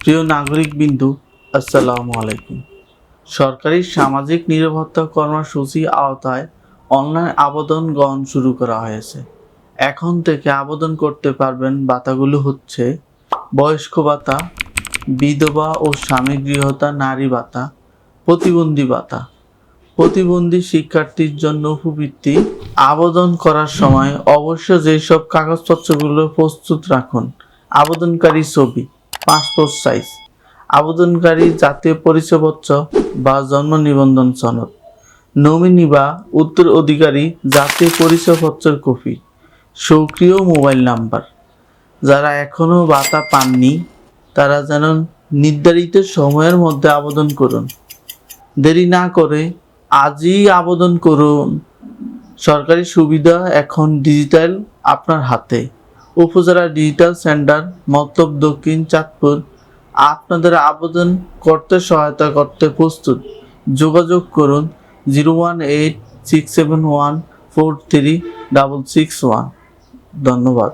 প্রিয় নাগরিক বিন্দু আসসালামু আলাইকুম। সরকারি সামাজিক নিরাপত্তা কর্মসূচি আওতায় অনলাইন আবেদন গ্রহণ শুরু করা হয়েছে। এখন থেকে আবেদন করতে পারবেন ভাতাগুলো হচ্ছে বয়স্ক ভাতা, বিধবা ও স্বামী গৃহতা, নারী ভাতা, প্রতিবন্ধী ভাতা। প্রতিবন্ধী শিক্ষার্থীর জন্য উপবৃত্তি, আবেদন করার সময় অবশ্য যেসব কাগজপত্রগুলো প্রস্তুত রাখুন, আবেদনকারী ছবি। পাসপোর্ট সাইজ আবেদনকারী জাতীয় পরিচয়পত্র বা জন্ম নিবন্ধন সনদ। নমিনি বা উত্তর অধিকারী জাতীয় পরিচয়পত্রের কপি। সক্রিয় মোবাইল নাম্বার। যারা এখনও ভাতা পাননি, তারা যেন নির্ধারিত সময়ের মধ্যে আবেদন করুন। দেরি না করে আজই আবেদন করুন। সরকারি সুবিধা এখন ডিজিটাল আপনার হাতে। উপজেলা ডিজিটাল সেন্টার মতলব দক্ষিণ চাঁদপুর। আপনাদের আবেদন করতে সহায়তা করতে প্রস্তুত। যোগাযোগ করুন zero one eight six seven one four three double six one. ধন্যবাদ।